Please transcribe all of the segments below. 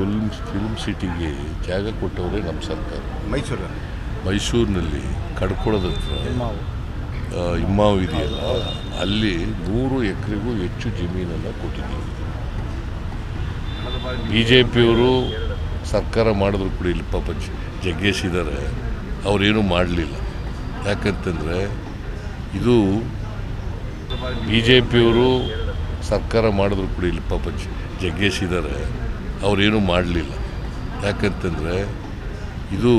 Film film ಸಿಟಿಗೆ ಜಾಗ ಕೊಟ್ಟವರೇ ನಮ್ಮ ಸರ್ಕಾರ. ಮೈಸೂರು? ಮೈಸೂರಿನಲ್ಲಿ ಕಡ್ಕೊಳದ ಹತ್ರ ಇಮ್ಮಾವು ಇದೆಯಲ್ಲ ಅಲ್ಲಿ ನೂರು ಎಕರೆಗೂ ಹೆಚ್ಚು ಜಮೀನನ್ನು ಕೊಟ್ಟಿದ್ದೀವಿ ಬಿ ಜೆ ಪಿಯವರು ಸರ್ಕಾರ ಮಾಡಿದ್ರು ಕೂಡ ಇಲ್ಲಿ ಪಾಪ ಜಗ್ಗೇಶ್ ಇದ್ದಾರೆ ಅವರೇನು ಮಾಡಲಿಲ್ಲ. ಯಾಕಂತಂದರೆ ಇದು ಬಿ ಜೆ ಪಿಯವರು ಸರ್ಕಾರ ಮಾಡಿದ್ರು ಕೂಡ ಇಲ್ಲಿ ಪಾಪ ಜಗ್ಗೇಶ್ ಇದ್ದಾರೆ ಅವರೇನು ಮಾಡಲಿಲ್ಲ. ಯಾಕಂತಂದರೆ ಇದು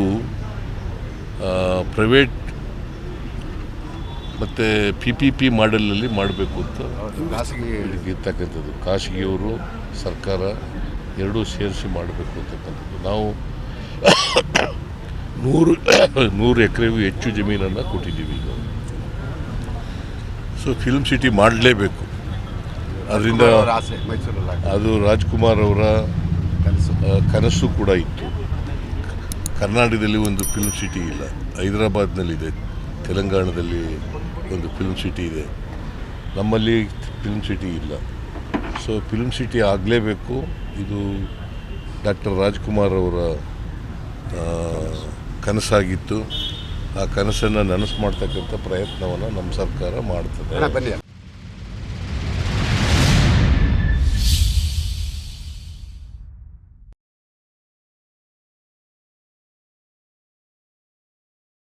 ಪ್ರೈವೇಟ್ ಮತ್ತು ಪಿ ಪಿ ಪಿ ಮಾಡೆಲಲ್ಲಿ ಮಾಡಬೇಕು ಅಂತ ಖಾಸಗಿ ಇರ್ತಕ್ಕಂಥದ್ದು. ಖಾಸಗಿಯವರು ಸರ್ಕಾರ ಎರಡೂ ಸೇರಿಸಿ ಮಾಡಬೇಕು ಅಂತಕ್ಕಂಥದ್ದು. ನಾವು ನೂರು ನೂರು ಎಕರೆಗೂ ಹೆಚ್ಚು ಜಮೀನನ್ನು ಕೊಟ್ಟಿದ್ದೀವಿ ಈಗ. ಸೊ ಫಿಲ್ಮ್ ಸಿಟಿ ಮಾಡಲೇಬೇಕು. ಅದರಿಂದ ಅದು ರಾಜ್ಕುಮಾರ್ ಅವರ ಕನಸು ಕೂಡ ಇತ್ತು. ಕರ್ನಾಟಕದಲ್ಲಿ ಒಂದು ಫಿಲ್ಮ್ ಸಿಟಿ ಇಲ್ಲ. ಹೈದರಾಬಾದ್ನಲ್ಲಿದೆ. ತೆಲಂಗಾಣದಲ್ಲಿ ಒಂದು ಫಿಲ್ಮ್ ಸಿಟಿ ಇದೆ. ನಮ್ಮಲ್ಲಿ ಫಿಲ್ಮ್ ಸಿಟಿ ಇಲ್ಲ. ಸೊ ಫಿಲ್ಮ್ ಸಿಟಿ ಆಗಲೇಬೇಕು. ಇದು ಡಾಕ್ಟರ್ ರಾಜ್ಕುಮಾರ್ ಅವರ ಕನಸಾಗಿತ್ತು. ಆ ಕನಸನ್ನು ನನಸು ಮಾಡ್ತಕ್ಕಂಥ ಪ್ರಯತ್ನವನ್ನು ನಮ್ಮ ಸರ್ಕಾರ ಮಾಡ್ತದೆ.